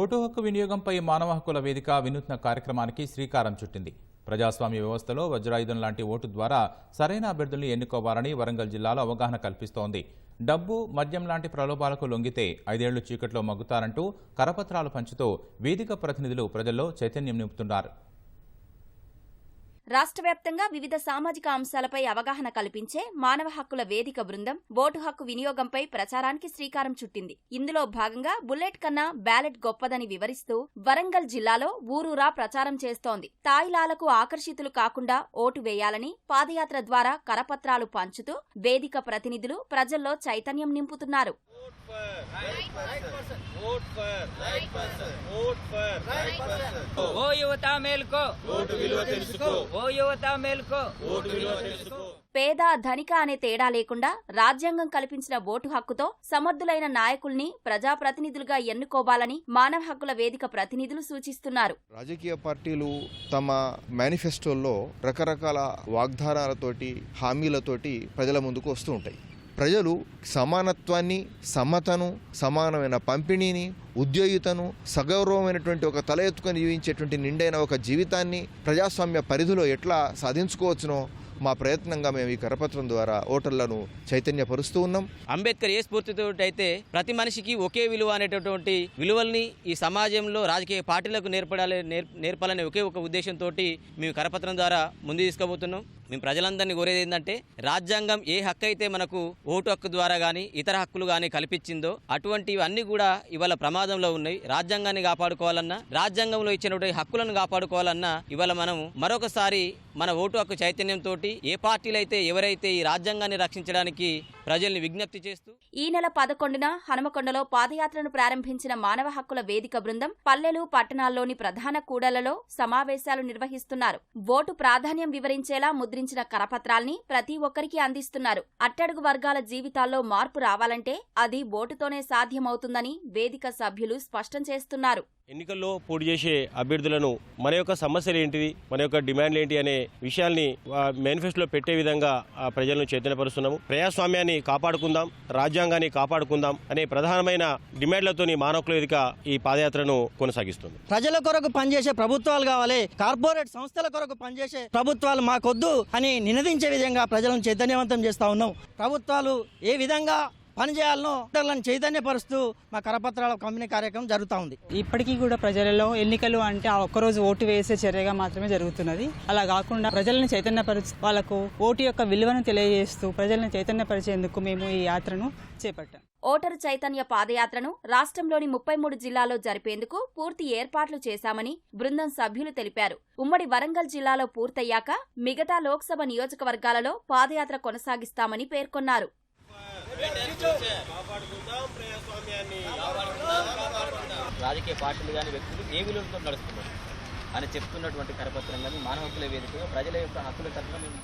Vote హక్కు వినియోగంపై మానవ హక్కుల వేదిక వినూత్న కార్యక్రమానికి శ్రీకారం చుట్టింది. ప్రజాస్వామ్య వ్యవస్థలో వజ్రాయుధం లాంటి ఓటు ద్వారా సరైన అభ్యర్థులను ఎన్నుకోవాలని వరంగల్ జిల్లాలో అవగాహన కల్పిస్తోంది. డబ్బు మద్యం లాంటి ప్రలోభాలకు లొంగితే ఐదేళ్ళు చీకట్లో మగ్గుతారంటూ కరపత్రాలు పంచుతూ వేదిక ప్రతినిధులు ప్రజల్లో చైతన్యం నింపుతున్నారు. రాష్ట్ర వ్యాప్తంగా వివిధ సామాజిక అంశాలపై అవగాహన కల్పించే మానవ హక్కుల వేదిక బృందం ఓటు హక్కు వినియోగంపై ప్రచారానికి శ్రీకారం చుట్టింది. ఇందులో భాగంగా బుల్లెట్ కన్నా బ్యాలెట్ గొప్పదని వివరిస్తూ వరంగల్ జిల్లాలో ఊరూరా ప్రచారం చేస్తోంది. తాయిలాలకు ఆకర్షితులు కాకుండా ఓటు వేయాలని పాదయాత్ర ద్వారా కరపత్రాలు పంచుతూ వేదిక ప్రతినిధులు ప్రజల్లో చైతన్యం నింపుతున్నారు. ఓ యువత మేల్కో. ఓ యువత మేల్కో. పేద ధనిక అనే తేడా లేకుండా రాజ్యాంగం కల్పించిన ఓటు హక్కుతో సమర్థులైన నాయకుల్ని ప్రజాప్రతినిధులుగా ఎన్నుకోవాలని మానవ హక్కుల వేదిక ప్రతినిధులు సూచిస్తున్నారు. రాజకీయ పార్టీలు తమ మేనిఫెస్టోల్లో రకరకాల వాగ్దానాలతోటి హామీలతోటి ప్రజల ముందుకు వస్తూ ఉంటాయి. ప్రజలు సమానత్వాన్ని సమతను సమానమైన పంపిణీని ఉద్యోగితను సగౌరవమైనటువంటి ఒక తల ఎత్తుకొని జీవించేటువంటి నిండైన ఒక జీవితాన్ని ప్రజాస్వామ్య పరిధిలో ఎట్లా సాధించుకోవచ్చునో మా ప్రయత్నంగా మేము ఈ కరపత్రం ద్వారా ఓటర్లను చైతన్యపరుస్తూ ఉన్నాం. అంబేద్కర్ ఏ స్ఫూర్తితో అయితే ప్రతి మనిషికి ఒకే విలువ అనేటటువంటి విలువల్ని ఈ సమాజంలో రాజకీయ పార్టీలకు నేర్పడాలి నేర్- నేర్పాలనే ఒకే ఒక ఉద్దేశంతో మేము కరపత్రం ద్వారా ముందు తీసుకుపోతున్నాం. మేము ప్రజలందరినీ కోరేది ఏంటంటే రాజ్యాంగం ఏ హక్కు అయితే మనకు ఓటు హక్కు ద్వారా కానీ ఇతర హక్కులు కానీ కల్పించిందో అటువంటివి అన్నీ కూడా ఇవాళ ప్రమాదంలో ఉన్నాయి. రాజ్యాంగాన్ని కాపాడుకోవాలన్నా రాజ్యాంగంలో ఇచ్చినటువంటి హక్కులను కాపాడుకోవాలన్నా ఇవాళ మనం మరొకసారి మన ఓటు హక్కు చైతన్యంతో ఏ పార్టీలు అయితే ఎవరైతే ఈ రాజ్యాంగాన్ని రక్షించడానికి ప్రజల్ని విజ్ఞప్తి చేస్తూ ఈ నెల పదకొండున హనుమకొండలో పాదయాత్రను ప్రారంభించిన మానవ హక్కుల వేదిక బృందం పల్లెలు పట్టణాల్లోని ప్రధాన కూడలలో సమావేశాలు నిర్వహిస్తున్నారు. ఓటు ప్రాధాన్యం వివరించేలా ముద్రించిన కరపత్రాల్ని ప్రతి ఒక్కరికి అందిస్తున్నారు. అట్టడుగు వర్గాల జీవితాల్లో మార్పు రావాలంటే అది ఓటుతోనే సాధ్యమవుతుందని వేదిక సభ్యులు స్పష్టం చేస్తున్నారు. ఎన్నికల్లో పోటీ చేసే అభ్యర్థులను మన యొక్క సమస్యలు ఏంటివి మన యొక్క డిమాండ్లు ఏంటి అనే విషయాల్ని మేనిఫెస్టోలో పెట్టే విధంగా ప్రజలను చైతన్యపరుస్తున్నాము. ప్రజాస్వామ్యాన్ని కాపాడుకుందాం రాజ్యాంగాన్ని కాపాడుకుందాం అనే ప్రధానమైన డిమాండ్లతోని మానవకుల వేదిక ఈ పాదయాత్రను కొనసాగిస్తుంది. ప్రజల కొరకు పనిచేసే ప్రభుత్వాలు కావాలి కార్పొరేట్ సంస్థల కొరకు పనిచేసే ప్రభుత్వాలు మాకొద్దు అని నినదించే విధంగా ప్రజలను చైతన్యవంతం చేస్తా ఉన్నాం. ప్రభుత్వాలు ఏ విధంగా పనిచేయాలనో ఇతరులను చైతన్యపరుస్తూ మా కరపత్రాల పంపిణీ కార్యక్రమం జరుగుతూ ఉంది. ఇప్పటికీ కూడా ప్రజలలో ఎన్నికలు అంటే ఆ ఒక్కరోజు ఓటు వేసే చర్యగా మాత్రమే జరుగుతున్నది. అలా కాకుండా ప్రజలను చైతన్యపరిచి వాళ్ళకు ఓటు యొక్క విలువను తెలియజేస్తూ ప్రజలను చైతన్యపరిచేందుకు మేము ఈ యాత్రను చేపట్టాం. ఓటరు చైతన్య పాదయాత్రను రాష్ట్రంలోని ముప్పై మూడు జిల్లాల్లో జరిపేందుకు పూర్తి ఏర్పాట్లు చేశామని బృందం సభ్యులు తెలిపారు. ఉమ్మడి వరంగల్ జిల్లాలో పూర్తయ్యాక మిగతా లోక్సభ నియోజకవర్గాలలో పాదయాత్ర కొనసాగిస్తామని పేర్కొన్నారు. రాజకీయ పార్టీలు కానీ వ్యక్తులు ఏ విలువలతో నడుస్తున్నారు? అని చెప్తున్నటువంటి కరపత్రం కానీ మానవ హక్కుల వేదికగా ప్రజల యొక్క హక్కుల తరఫున మేము